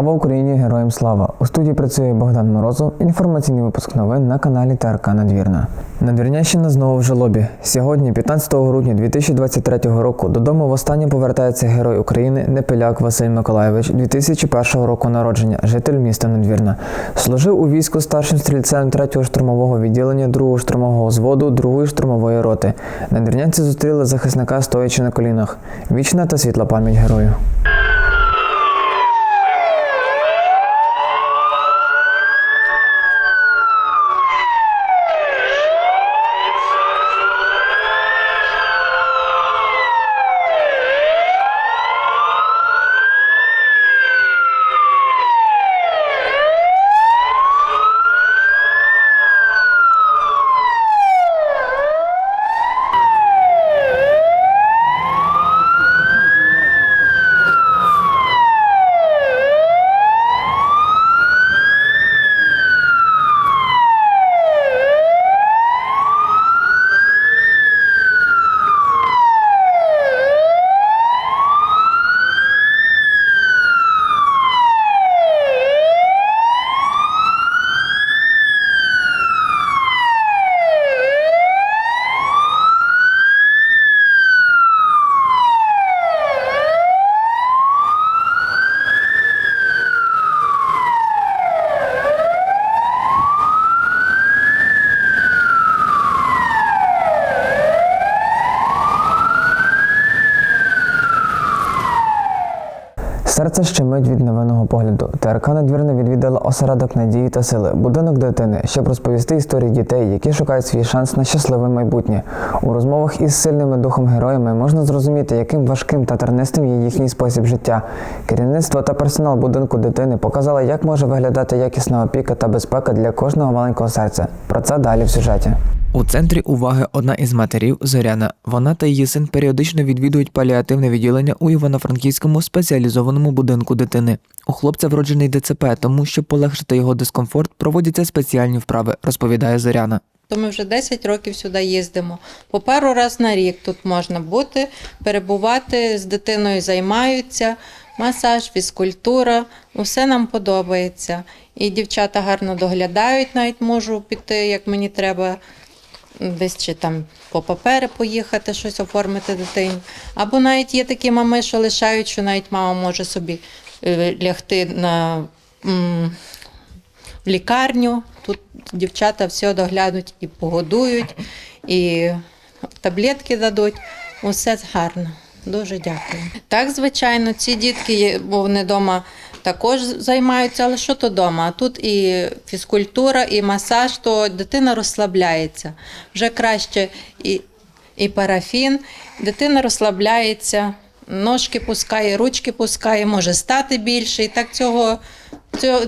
Слава Україні! Героям слава! У студії працює Богдан Морозов. Інформаційний випуск новин на каналі ТРК Надвірна. Надвірнящина знову в жалобі. Сьогодні, 15 грудня 2023 року, додому востаннє повертається герой України Непеляк Василь Миколайович, 2001 року народження, житель міста Надвірна. Служив у війську старшим стрільцем 3-го штурмового відділення 2-го штурмового взводу 2-ї штурмової роти. Надвірнянці зустріли захисника стоячи на колінах. Вічна та світла пам'ять герою. Серце щемить від новинного погляду. ТРК надвірно відвідала осередок надії та сили, будинок дитини, щоб розповісти історії дітей, які шукають свій шанс на щасливе майбутнє. У розмовах із сильними духом героями можна зрозуміти, яким важким та тернистим є їхній спосіб життя. Керівництво та персонал будинку дитини показали, як може виглядати якісна опіка та безпека для кожного маленького серця. Про це далі в сюжеті. У центрі уваги одна із матерів Зоряна. Вона та її син періодично відвідують паліативне відділення у Івано-Франківському спеціалізованому будинку дитини. У хлопця вроджений ДЦП, тому щоб полегшити його дискомфорт, проводяться спеціальні вправи, розповідає Зоряна. То ми вже 10 років сюди їздимо. По пару раз на рік тут можна бути, перебувати з дитиною, займаються, масаж, фізкультура, усе нам подобається. І дівчата гарно доглядають, навіть можу піти, як мені треба. Десь чи там по папери поїхати, щось оформити дитині. Або навіть є такі мами, що лишають, що навіть мама може собі е, лягти на в лікарню. Тут дівчата все доглянуть і погодують, і таблетки дадуть. Усе гарно. Дуже дякую. Так, звичайно, ці дітки, бо вони вдома також займаються, але що то вдома? Тут і фізкультура, і масаж, то дитина розслабляється. Вже краще і, і парафін. Дитина розслабляється, ножки пускає, ручки пускає, може стати більше. І так цього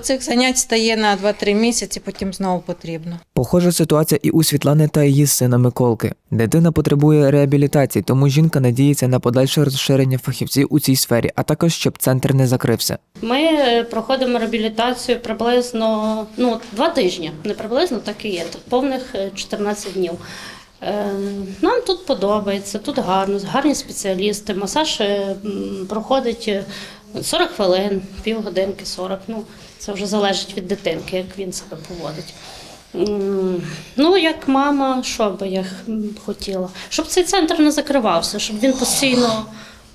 цих занять стає на 2-3 місяці, потім знову потрібно. Похожа ситуація і у Світлани та її сина Миколки. Дитина потребує реабілітації, тому жінка надіється на подальше розширення фахівців у цій сфері, а також щоб центр не закрився. Ми е, проходимо реабілітацію приблизно ну, два тижні. Не приблизно, так і є. Повних е, 14 днів. Е, Нам тут подобається, тут гарно, гарні спеціалісти. Масаж е, проходить е, 40 хвилин, півгодинки, 40. Ну, це вже залежить від дитинки, як він себе поводить. Ну, як мама, що би я хотіла? Щоб цей центр не закривався, щоб він постійно,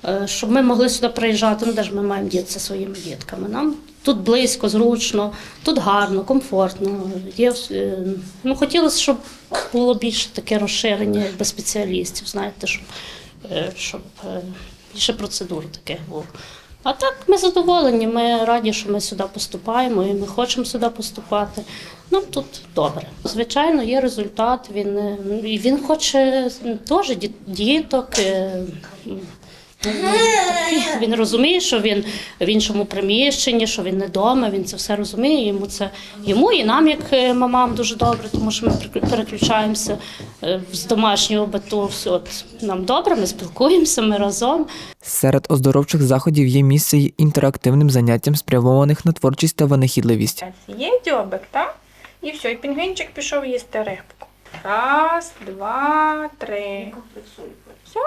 е, щоб ми могли сюди приїжджати. Ну, де ж ми маємо дітися своїми дітками. Нам тут близько, зручно, тут гарно, комфортно. Є, е, ну, хотілося, щоб було більше таке розширення якби, спеціалістів, знаєте, щоб, е, щоб більше процедур таких було. А так ми задоволені, ми раді, що ми сюди поступаємо і ми хочемо сюди поступати. Нам тут добре. Звичайно, є результат. Він, е, він хоче теж діток. Він розуміє, що він в іншому приміщенні, що він не вдома, він це все розуміє. Йому це йому і нам, як е, мамам, дуже добре, тому що ми переключаємося е, з домашнього биту. Все, от нам добре, ми спілкуємося, ми разом. Серед оздоровчих заходів є місце й інтерактивним заняттям, спрямованих на творчість та винахідливість. Є дзьобик, так? І все, і пінгвінчик пішов їсти рибку. Раз, два, три. Все?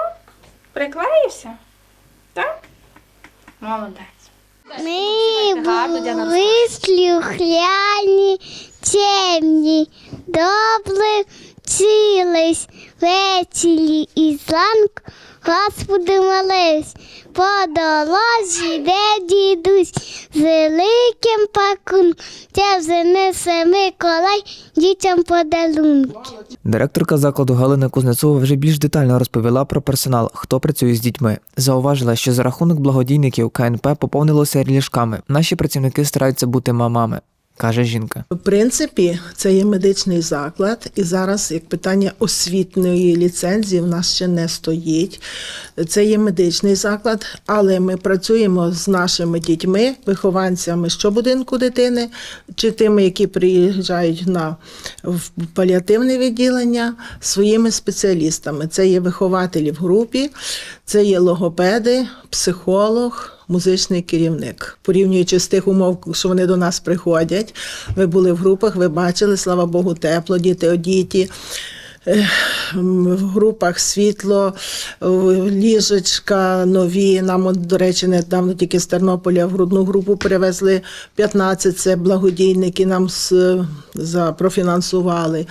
Приклеївся? Так? Молодець. Ми були слюхляні, темні, добре вчились, ввечері і зранку Господи молись. По дорозі, де дідусь, з великим пакунком, це Миколай дітям подарунки. Директорка закладу Галина Кузнецова вже більш детально розповіла про персонал, хто працює з дітьми. Зауважила, що за рахунок благодійників КНП поповнилося ліжками. Наші працівники стараються бути мамами, каже жінка. В принципі, це є медичний заклад, і зараз як питання освітньої ліцензії в нас ще не стоїть. Це є медичний заклад, але ми працюємо з нашими дітьми, вихованцями щобудинку дитини, чи тими, які приїжджають на в паліативне відділення, своїми спеціалістами. Це є вихователі в групі, це є логопеди, психолог музичний керівник. Порівнюючи з тих умов, що вони до нас приходять, ви були в групах, ви бачили, слава Богу, тепло, діти одіті. В групах світло, ліжечка нові. Нам, до речі, недавно тільки з Тернополя в грудну групу привезли 15, це благодійники нам з- за, профінансували.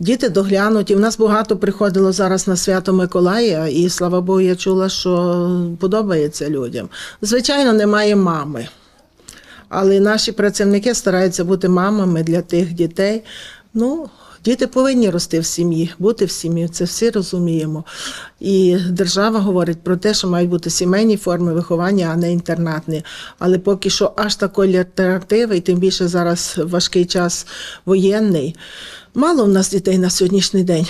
Діти доглянуті. В нас багато приходило зараз на свято Миколая, і слава Богу, я чула, що подобається людям. Звичайно, немає мами. Але наші працівники стараються бути мамами для тих дітей. Ну, діти повинні рости в сім'ї, бути в сім'ї, це всі розуміємо. І держава говорить про те, що мають бути сімейні форми виховання, а не інтернатні. Але поки що аж такої альтернативи, і тим більше зараз важкий час воєнний. Мало в нас дітей на сьогоднішній день.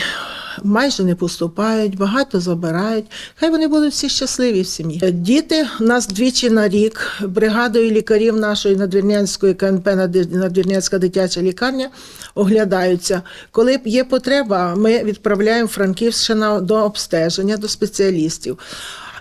Майже не поступають, багато забирають. Хай вони будуть всі щасливі в сім'ї. Діти у нас двічі на рік бригадою лікарів нашої надвірнянської КНП Надвір- Надвірнянська дитяча лікарня оглядаються. Коли є потреба, ми відправляємо Франківщина до обстеження, до спеціалістів.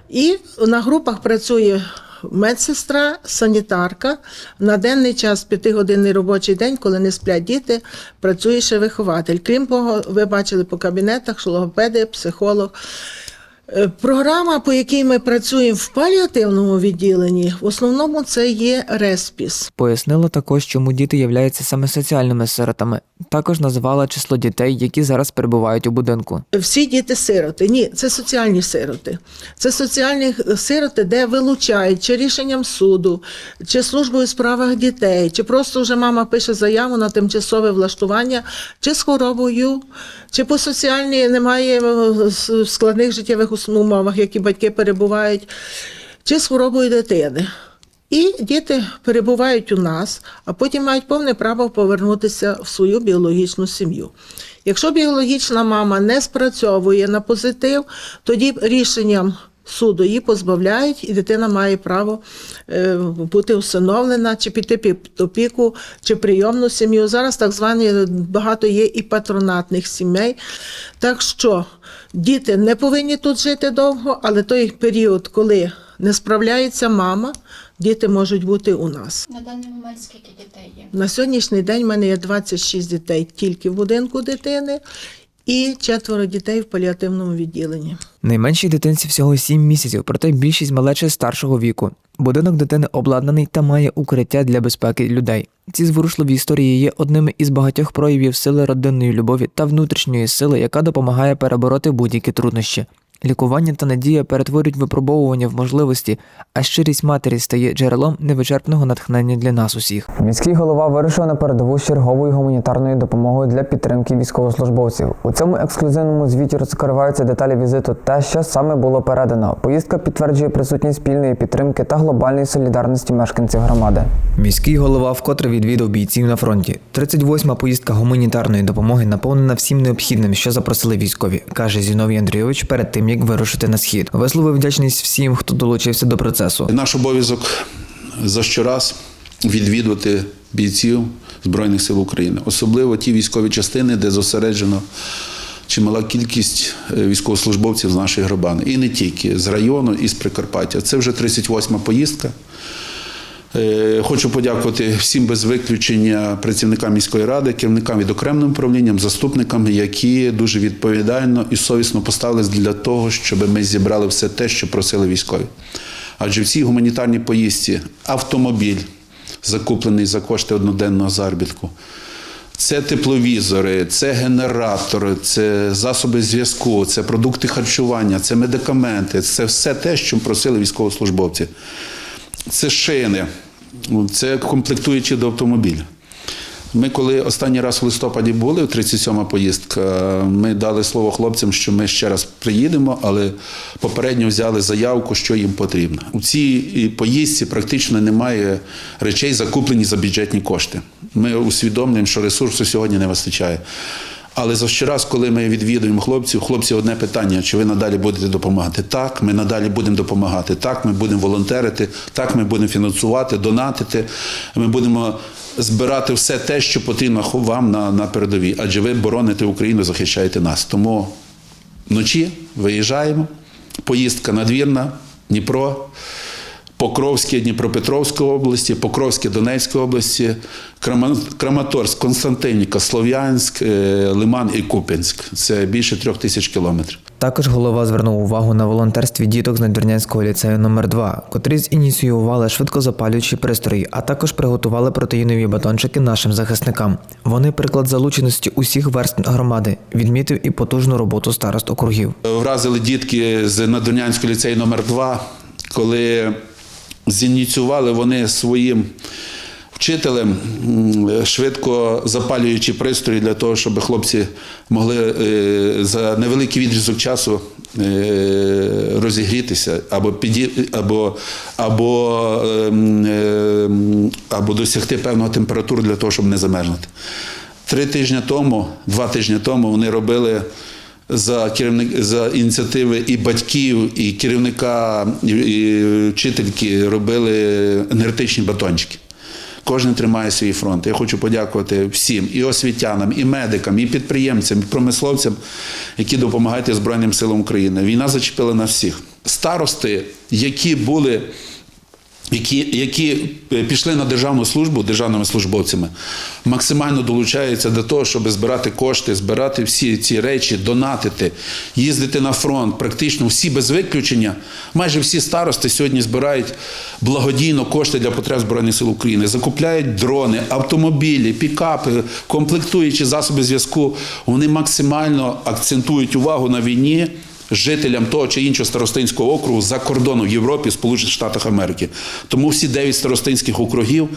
І на групах працює медсестра, санітарка. На денний час, п'ятигодинний робочий день, коли не сплять діти, працює ще вихователь. Крім того, ви бачили по кабінетах, що логопеди, психолог. Е, Програма, по якій ми працюємо в паліативному відділенні, в основному це є респіс. Пояснила також, чому діти являються саме соціальними сиротами. Також назвала число дітей, які зараз перебувають у будинку. Всі діти сироти. Ні, це соціальні сироти. Це соціальні сироти, де вилучають чи рішенням суду, чи службою у справах дітей, чи просто вже мама пише заяву на тимчасове влаштування, чи з хворобою, чи по соціальній немає е, складних життєвих умовах, які батьки перебувають, чи з хворобою дитини. І діти перебувають у нас, а потім мають повне право повернутися в свою біологічну сім'ю. Якщо біологічна мама не спрацьовує на позитив, тоді рішенням суду її позбавляють, і дитина має право е, бути усиновлена, чи піти під опіку, чи прийомну сім'ю. Зараз так звані багато є і патронатних сімей. Так що діти не повинні тут жити довго, але той період, коли не справляється мама, діти можуть бути у нас. На даний момент скільки дітей є? На сьогоднішній день в мене є 26 дітей тільки в будинку дитини і четверо дітей в паліативному відділенні. Найменшій дитинці всього 7 місяців, проте більшість малече старшого віку. Будинок дитини обладнаний та має укриття для безпеки людей. Ці зворушливі історії є одними із багатьох проявів сили родинної любові та внутрішньої сили, яка допомагає перебороти будь-які труднощі. Лікування та надія перетворюють випробовування в можливості, а щирість матері стає джерелом невичерпного натхнення для нас усіх. Міський голова вирішив на передову з черговою гуманітарною допомогою для підтримки військовослужбовців. У цьому ексклюзивному звіті розкриваються деталі візиту та що саме було передано. Поїздка підтверджує присутність спільної підтримки та глобальної солідарності мешканців громади. Міський голова вкотре відвідав бійців на фронті. 38-ма поїздка гуманітарної допомоги наповнена всім необхідним, що запросили військові, каже Зіновій Андрійович перед тим як вирушити на схід. Висловив вдячність всім, хто долучився до процесу. Наш обов'язок за щораз відвідувати бійців Збройних сил України, особливо ті військові частини, де зосереджено чимала кількість е, військовослужбовців з нашої громади. І не тільки з району, і з Прикарпаття. Це вже 38-ма поїздка. Е, Хочу подякувати всім без виключення працівникам міської ради, керівникам відокремленим управлінням, заступникам, які дуже відповідально і совісно поставились для того, щоб ми зібрали все те, що просили військові. Адже в цій гуманітарній поїздці автомобіль, закуплений за кошти одноденного заробітку, це тепловізори, це генератори, це засоби зв'язку, це продукти харчування, це медикаменти, це все те, що просили військовослужбовці. Це шини, це комплектуючі до автомобіля. Ми, коли останній раз в листопаді були, 37-ма поїздка, ми дали слово хлопцям, що ми ще раз приїдемо, але попередньо взяли заявку, що їм потрібно. У цій поїздці практично немає речей, закуплені за бюджетні кошти. Ми усвідомлюємо, що ресурсу сьогодні не вистачає. Але завжди раз, коли ми відвідуємо хлопців, хлопці одне питання: чи ви надалі будете допомагати? Так, ми надалі будемо допомагати. Так, ми будемо волонтерити, так, ми будемо фінансувати, донатити. Ми будемо збирати все те, що потрібно вам на, на передовій. Адже ви бороните Україну, захищаєте нас. Тому вночі виїжджаємо. Поїздка надвірна, Дніпро. Покровське Дніпропетровської області, Покровське Донецької області, Крама- Краматорськ, Константинівка, Слов'янськ, е, Лиман і Куп'янськ. Це більше трьох тисяч кілометрів. Також голова звернув увагу на волонтерстві діток з Надвірнянського ліцею номер 2 котрі зініціювали швидкозапалюючі пристрої, а також приготували протеїнові батончики нашим захисникам. Вони приклад залученості усіх верств громади, відмітив і потужну роботу старост округів. Вразили дітки з Надвірнянського ліцею номер 2 коли зініціювали вони своїм вчителем швидко запалюючи пристрої для того, щоб хлопці могли е, за невеликий відрізок часу е, розігрітися або піді, або, або, ем, ем, або досягти певного температури для того, щоб не замерзнути. Три тижні тому, два тижні тому вони робили за керівник за ініціативи і батьків, і керівника, і, вчительки робили енергетичні батончики. Кожен тримає свій фронт. Я хочу подякувати всім і освітянам, і медикам, і підприємцям, і промисловцям, які допомагають Збройним силам України. Війна зачепила на всіх. Старости, які були які, які е, пішли на державну службу державними службовцями, максимально долучаються до того, щоб збирати кошти, збирати всі ці речі, донатити, їздити на фронт. Практично всі без виключення, майже всі старости сьогодні збирають благодійно кошти для потреб Збройних сил України, закупляють дрони, автомобілі, пікапи, комплектуючі засоби зв'язку. Вони максимально акцентують увагу на війні жителям того чи іншого старостинського округу за кордону в Європі, Сполучених Штатах Америки. Тому всі дев'ять старостинських округів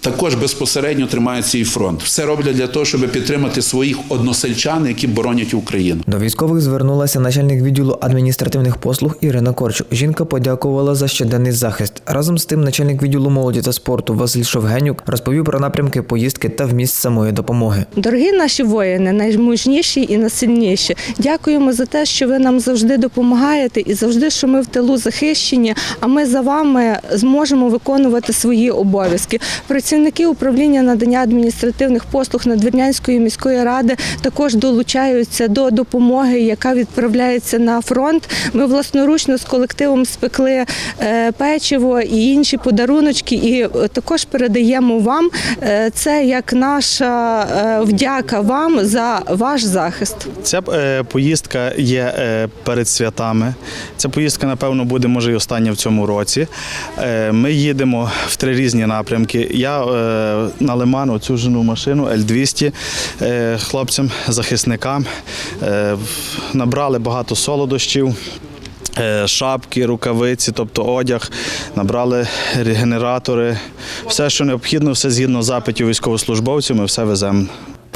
також безпосередньо тримають свій фронт. Все роблять для того, щоб підтримати своїх односельчан, які боронять Україну. До військових звернулася начальник відділу адміністративних послуг Ірина Корчук. Жінка подякувала за щоденний захист. Разом з тим, начальник відділу молоді та спорту Василь Шовгенюк розповів про напрямки поїздки та вміст самої допомоги. Дорогі наші воїни, наймужніші і найсильніші. Дякуємо за те, що ви нам завжди допомагаєте і завжди, що ми в тилу захищені. А ми за вами зможемо виконувати свої обов'язки. Працівники управління надання адміністративних послуг Надвірнянської міської ради також долучаються до допомоги, яка відправляється на фронт. Ми власноручно з колективом спекли е, печиво і інші подаруночки, і е, також передаємо вам. Е, Це як наша вдяка вам за ваш захист. Ця поїздка є перед святами. Ця поїздка, напевно, буде може і остання в цьому році. Ми їдемо в три різні напрямки. Я е, на Лиман оцю жену машину Л-200 е, хлопцям, захисникам. Е, набрали багато солодощів. Шапки, рукавиці, тобто одяг, набрали регенератори, все, що необхідно, все згідно запитів військовослужбовців, ми все веземо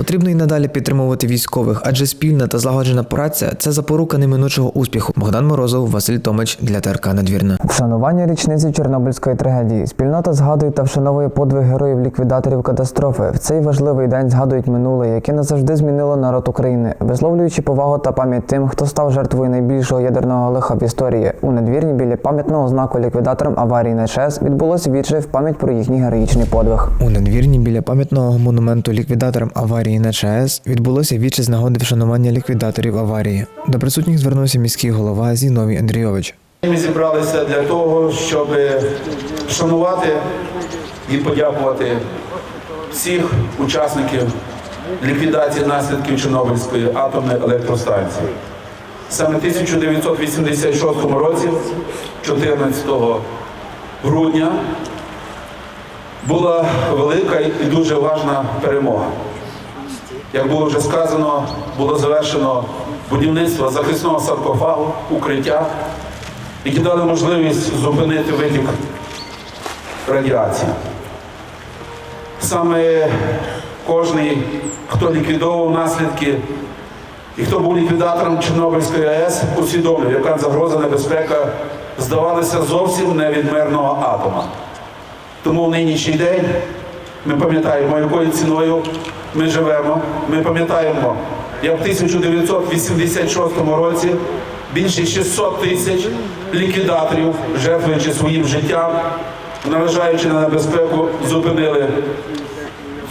Потрібно і надалі підтримувати військових, адже спільна та злагоджена праця це запорука неминучого успіху. Богдан Морозов, Василь Томич для ТРК Надвірна. Вшанування річниці Чорнобильської трагедії. Спільнота згадує та вшановує подвиг героїв-ліквідаторів катастрофи. В цей важливий день згадують минуле, яке назавжди змінило народ України, висловлюючи повагу та пам'ять тим, хто став жертвою найбільшого ядерного лиха в історії. У надвірні біля пам'ятного знаку ліквідаторам аварії на ЧАЕС відбулося віче в пам'ять про їхній героїчний подвиг. У надвірні біля пам'ятного монументу ліквідаторам аварії на ЧАЕС відбулося віче з нагоди вшанування ліквідаторів аварії. До присутніх звернувся міський голова Зіновій Андрійович. Ми зібралися для того, щоб вшанувати і подякувати всіх учасників ліквідації наслідків Чорнобильської атомної електростанції. Саме в 1986 році 14 грудня була велика і дуже важна перемога. Як було вже сказано, було завершено будівництво захисного саркофагу, укриття, які дали можливість зупинити витік радіації. Саме кожний, хто ліквідовував наслідки і хто був ліквідатором Чорнобильської АЕС, усвідомлює, яка загроза небезпека здавалася зовсім не від мирного атома. Тому в нинішній день ми пам'ятаємо, якою ціною ми живемо. Ми пам'ятаємо, як в 1986 році більше 600 тисяч ліквідаторів, жертвуючи своїм життям, наражаючи на небезпеку, зупинили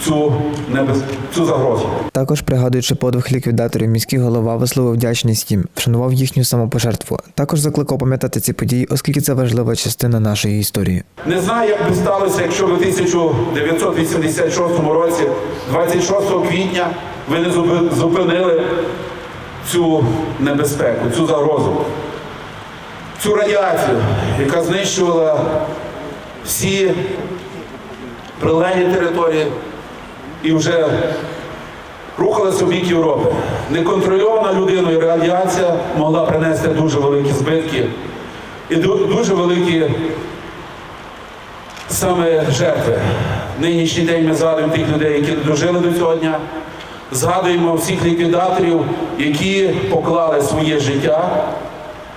цю, небез... цю загрозу. Також пригадуючи подвиг ліквідаторів, міський голова висловив вдячність їм, вшанував їхню самопожертву. Також закликав пам'ятати ці події, оскільки це важлива частина нашої історії. Не знаю, як би сталося, якщо в 1986 році, 26 квітня, ви не зупинили цю небезпеку, цю загрозу, цю радіацію, яка знищувала всі прилеглі території і вже рухалася в бік Європи. Неконтрольована людиною радіація могла принести дуже великі збитки і дуже великі саме жертви. Нинішній день ми згадуємо тих людей, які дожили до цього дня. Згадуємо всіх ліквідаторів, які поклали своє життя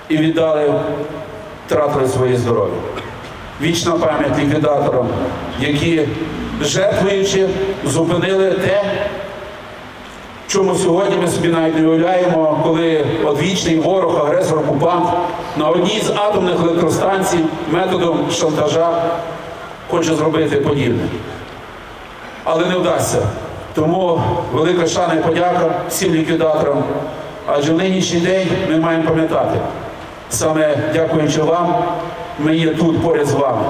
і віддали, втратили своє здоров'я. Вічна пам'ять ліквідаторам, які, жертвуючи, зупинили те, чому сьогодні ми собі навіть не уявляємо, коли одвічний ворог, агресор, окупант на одній з атомних електростанцій методом шантажа хоче зробити подібне. Але не вдасться. Тому велика шана і подяка всім ліквідаторам. Адже в нинішній день ми маємо пам'ятати, саме дякуючи вам, ми є тут поряд з вами.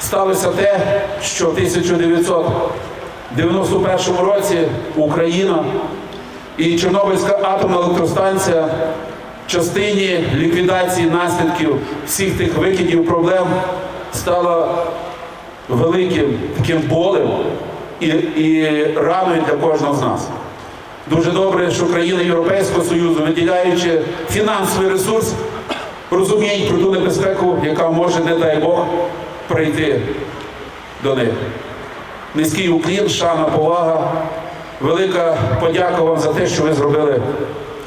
Сталося те, що в 1991 році Україна і Чорнобильська атомна електростанція в частині ліквідації наслідків всіх тих викидів проблем стала великим таким болем і, і раною для кожного з нас. Дуже добре, що країни Європейського Союзу, виділяючи фінансовий ресурс, розуміють про ту небезпеку, яка може, не дай Бог, прийти до них. Низький уклін, шана, повага, велика подяка вам за те, що ви зробили,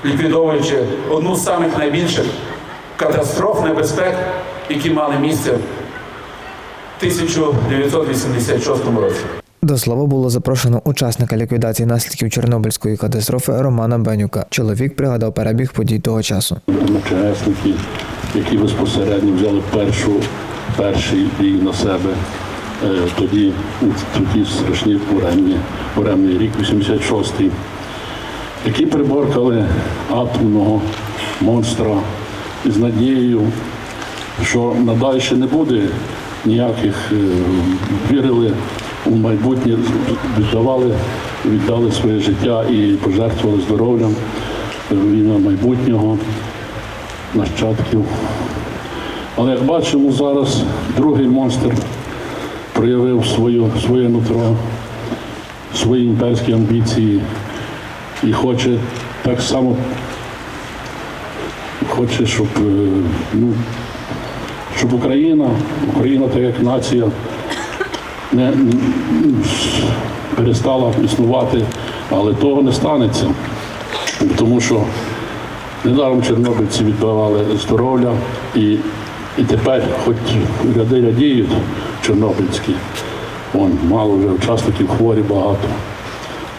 ліквідовуючи одну з самих найбільших катастроф, небезпек, які мали місце в 1986 році. До слова було запрошено учасника ліквідації наслідків Чорнобильської катастрофи Романа Бенюка. Чоловік пригадав перебіг подій того часу. МЧСники, які безпосередньо взяли першу, перший бій на себе. Е, Тоді, тоді страшні буремні, буремний рік, 86-й, які приборкали атомного монстра із надією, що надалі не буде ніяких, е, вірили у майбутнє, віддавали, віддали своє життя і пожертвували здоров'ям е, війна майбутнього нащадків. Але як бачимо зараз, другий монстр проявив свою, своє нутро, свої імперські амбіції і хоче так само, хоче, щоб, е, ну, щоб Україна, Україна так як нація, не м, перестала існувати, але того не станеться, тому що Недаром чорнобильці відбивали здоров'я і, і тепер, хоч ряди радіють чорнобильські, вон, мало вже учасників хворі багато,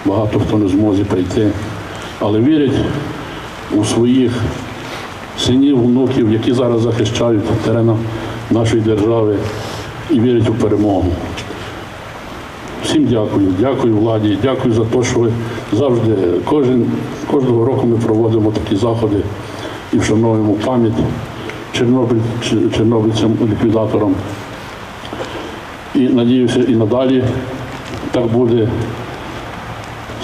багато хто не зможе прийти, але вірять у своїх синів, внуків, які зараз захищають терена нашої держави і вірять у перемогу. Всім дякую, дякую владі, дякую за те, що ви завжди, кожен, кожного року ми проводимо такі заходи і вшановуємо пам'ять Чорнобиль, чорнобильцям, ліквідаторам. І надіюся, і надалі так буде.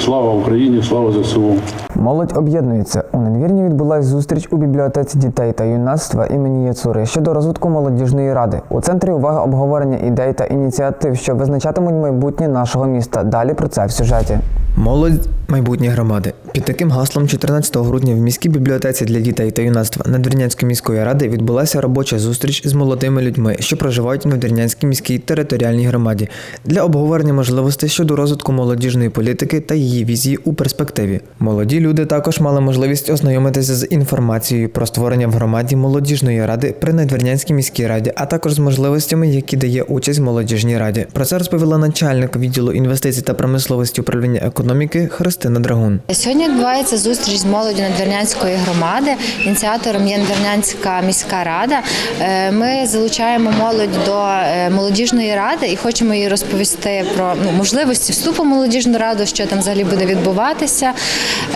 Слава Україні, слава ЗСУ. Молодь об'єднується. У надвірні відбулася зустріч у бібліотеці дітей та юнацтва імені Яцури щодо розвитку молодіжної ради. У центрі уваги обговорення ідей та ініціатив, що визначатимуть майбутнє нашого міста. Далі про це в сюжеті. Молодь майбутнє громади. Під таким гаслом 14 грудня в міській бібліотеці для дітей та юнацтва Надвірнянської міської ради відбулася робоча зустріч з молодими людьми, що проживають в Надвірнянській міській територіальній громаді, для обговорення можливостей щодо розвитку молодіжної політики та її візії у перспективі. Молоді люди також мали можливість ознайомитися з інформацією про створення в громаді молодіжної ради при Надвірнянській міській раді, а також з можливостями, які дає участь в молодіжній раді. Про це розповіла начальник відділу інвестицій та промисловості управління економіки Христина Драгун. Сьогодні відбувається зустріч з молоддю Надвірнянської громади. Ініціатором є Надвірнянська міська рада. Е, Ми залучаємо молодь до е, молодіжної ради і хочемо їй розповісти про ну, можливості вступу в молодіжну раду, що там взагалі буде відбуватися.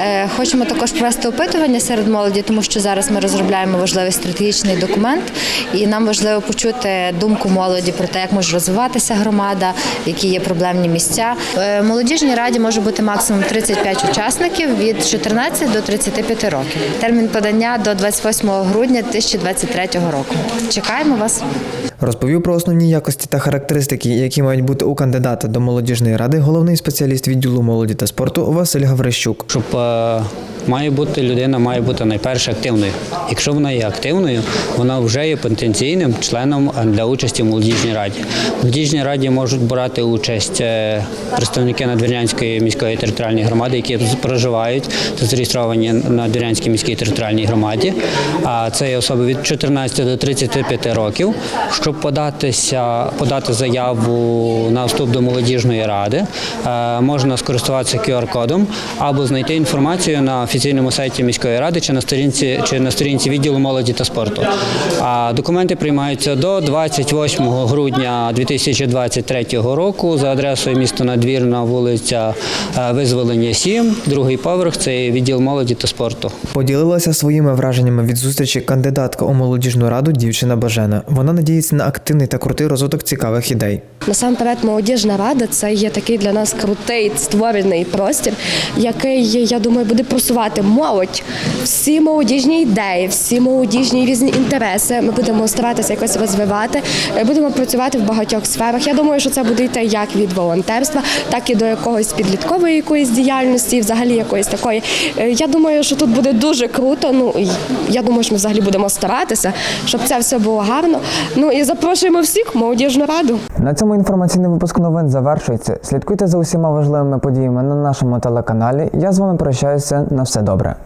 Е, Хочемо також провести опитування серед молоді, тому що зараз ми розробляємо важливий стратегічний документ, і нам важливо почути думку молоді про те, як може розвиватися громада, які є проблемні місця. Молодіжній раді може бути максимум 35 учасників від 14 до 35 років. Термін подання до 28 грудня 2023 року. Чекаємо вас. Розповів про основні якості та характеристики, які мають бути у кандидата до молодіжної ради, головний спеціаліст відділу молоді та спорту Василь Гаврищук. Щоб е, має бути людина, має бути найперше активною. Якщо вона є активною, вона вже є потенційним членом е, для участі в молодіжній раді. В молодіжній раді можуть брати участь е, представники Надвірнянської міської територіальної громади, які проживають та зареєстровані на Надвірнянській міській територіальній громаді. А це є особи від 14 до 35 років. Щоб податися, подати заяву на вступ до молодіжної ради, е, можна скористуватися QR-кодом або знайти інформацію на офіційному сайті міської ради чи на сторінці чи на сторінці відділу молоді та спорту. А документи приймаються до 28 грудня 2023 року за адресою міста Надвірна, вулиця е, Визволення 7, другий поверх. Це відділ молоді та спорту. Поділилася своїми враженнями від зустрічі кандидатка у молодіжну раду дівчина Бажена. Вона надіється на активний та крутий розвиток цікавих ідей. Насамперед, молодіжна рада це є такий для нас крутий створений простір, який я думаю буде просувати молодь, всі молодіжні ідеї, всі молодіжні різні інтереси. Ми будемо старатися якось розвивати, е, будемо працювати в багатьох сферах. Я думаю, що це буде йти як від волонтерства, так і до якогось підліткової якоїсь діяльності, взагалі якоїсь такої. Е, Я думаю, що тут буде дуже круто. Ну я думаю, що ми взагалі будемо старатися, щоб це все було гарно. Ну і запрошуємо всіх молодіжну раду. На цьому інформаційний випуск новин завершується. Слідкуйте за усіма важливими подіями на нашому телеканалі. Я з вами прощаюся. На все добре.